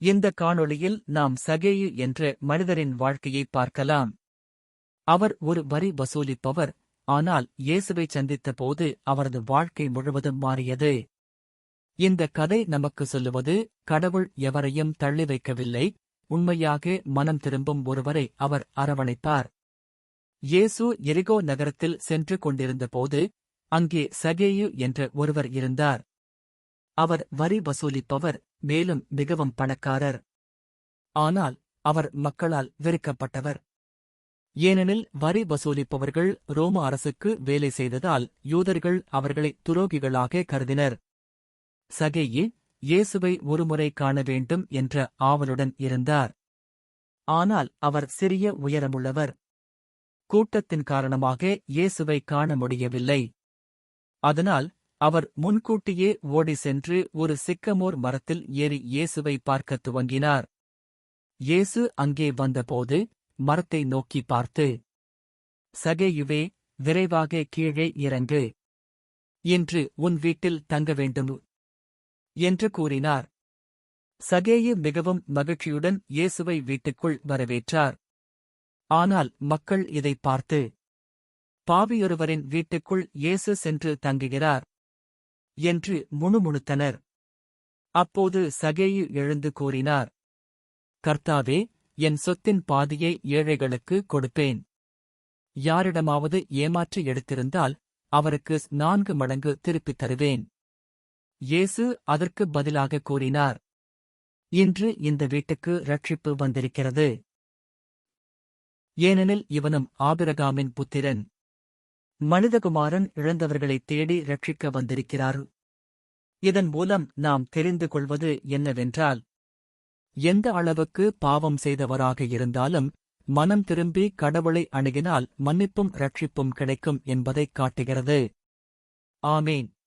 இந்த காணொளியில் நாம் சகேயு என்ற மனிதரின் வாழ்க்கையை பார்க்கலாம். அவர் ஒரு வரி வசூலிப்பவர் ஆனால் இயேசுவை சந்தித்த போது அவரது வாழ்க்கை முழுவதும் மாறியது. இந்த கதை நமக்கு சொல்லுவது கடவுள் எவரையும் தள்ளி வைக்கவில்லை உண்மையாக மனம் திரும்பும் ஒருவரை அவர் அரவணைத்தார். இயேசு எரிகோ நகரத்தில் சென்று கொண்டிருந்தபோது அங்கே சகேயு என்ற ஒருவர் இருந்தார். அவர் வரி வசூலிப்பவர் மேலும் மிகவும் பணக்காரர். ஆனால் அவர் மக்களால் வெறுக்கப்பட்டவர். ஏனெனில் வரி வசூலிப்பவர்கள் ரோம அரசுக்கு வேலை செய்ததால் யூதர்கள் அவர்களை துரோகிகளாக கருதினர். சகேயு இயேசுவை ஒருமுறை காண வேண்டும் என்ற ஆவலுடன் இருந்தார். ஆனால் அவர் சிறிய உயரமுள்ளவர். கூட்டத்தின் காரணமாக இயேசுவை காண முடியவில்லை. அதனால் அவர் முன்கூட்டியே ஓடி சென்று ஒரு சிக்கமோர் மரத்தில் ஏறி இயேசுவை பார்க்கத் துவங்கினார். இயேசு அங்கே வந்தபோது மரத்தை நோக்கி பார்த்து சகேயுவே விரைவாக கீழே இறங்கு. இன்று உன் வீட்டில் தங்க வேண்டும் என்று கூறினார். சகேயு மிகவும் மகிழ்ச்சியுடன் இயேசுவை வீட்டுக்குள் வரவேற்றார். ஆனால் மக்கள் இதை பார்த்து பாவியொருவரின் வீட்டுக்குள் இயேசு சென்று தங்குகிறார். என்று முணுமுணுத்தனர். அப்போது சகேயு எழுந்து கூறினார் கர்த்தாவே என் சொத்தின் பாதியை ஏழைகளுக்கு கொடுப்பேன். யாரிடமாவது ஏமாற்றி எடுத்திருந்தால் அவருக்கு நான்கு மடங்கு திருப்பித் தருவேன். இயேசு அதற்கு பதிலாக கூறினார் இன்று இந்த வீட்டுக்கு ரட்சிப்பு வந்திருக்கிறது. ஏனெனில் இவனும் ஆபிரகாமின் புத்திரன். மனிதகுமாரன் இழந்தவர்களைத் தேடி ரட்சிக்க வந்திருக்கிறார். இதன் மூலம் நாம் தெரிந்து கொள்வது என்னவென்றால் எந்த அளவுக்கு பாவம் செய்தவராக இருந்தாலும் மனம் திரும்பி கடவுளை அணுகினால் மன்னிப்பும் ரட்சிப்பும் கிடைக்கும் என்பதைக் காட்டுகிறது. ஆமேன்.